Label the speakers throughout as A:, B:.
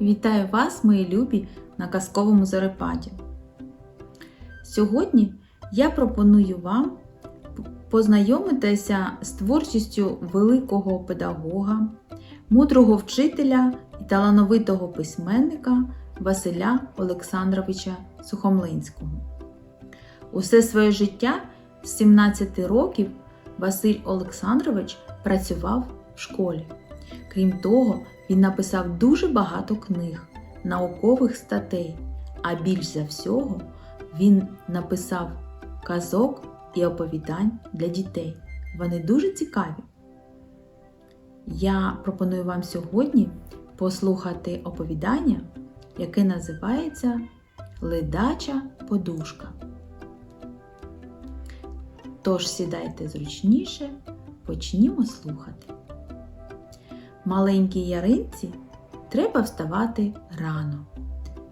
A: Вітаю вас, мої любі, на казковому зарепаді. Сьогодні я пропоную вам познайомитися з творчістю великого педагога, мудрого вчителя і талановитого письменника Василя Олександровича Сухомлинського. Усе своє життя з 17 років Василь Олександрович працював в школі. Крім того, він написав дуже багато книг, наукових статей, а більш за всього він написав казок і оповідань для дітей. Вони дуже цікаві. Я пропоную вам сьогодні послухати оповідання, яке називається Ледача подушка. Тож сідайте зручніше, почнімо слухати. Маленькій яринці треба вставати рано,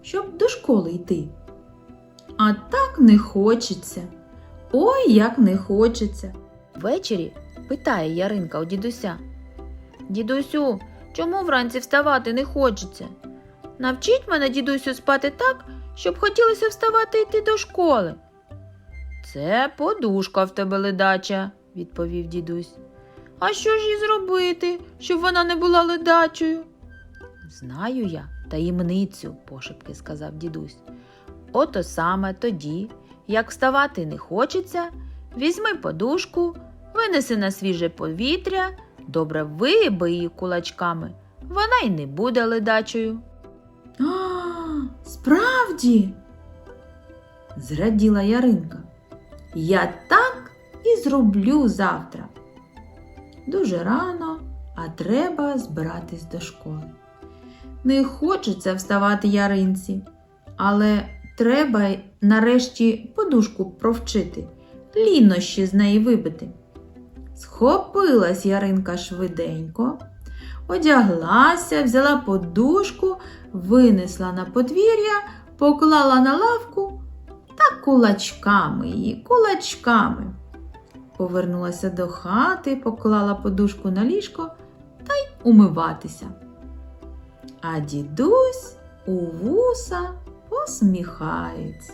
A: щоб до школи йти. А так не хочеться. Ой, як не хочеться.
B: Ввечері питає Яринка у дідуся. Дідусю, чому вранці вставати не хочеться? Навчіть мене, дідусю, спати так, щоб хотілося вставати йти до школи. Це подушка в тебе ледача, відповів дідусь. А що ж їй зробити, щоб вона не була ледачою? Знаю я таємницю, пошепки сказав дідусь. Ото саме тоді, як вставати не хочеться, візьми подушку, винеси на свіже повітря, добре виїби її кулачками, вона й не буде ледачою.
A: А, справді. Зраділа Яринка. Я так і зроблю завтра. Дуже рано, а треба збиратись до школи. Не хочеться вставати яринці, але треба нарешті подушку провчити, лінощі з неї вибити. Схопилась Яринка швиденько, одяглася, взяла подушку, винесла на подвір'я, поклала на лавку та кулачками її, кулачками. Повернулася до хати, поклала подушку на ліжко та й умиватися. А дідусь у вуса посміхається.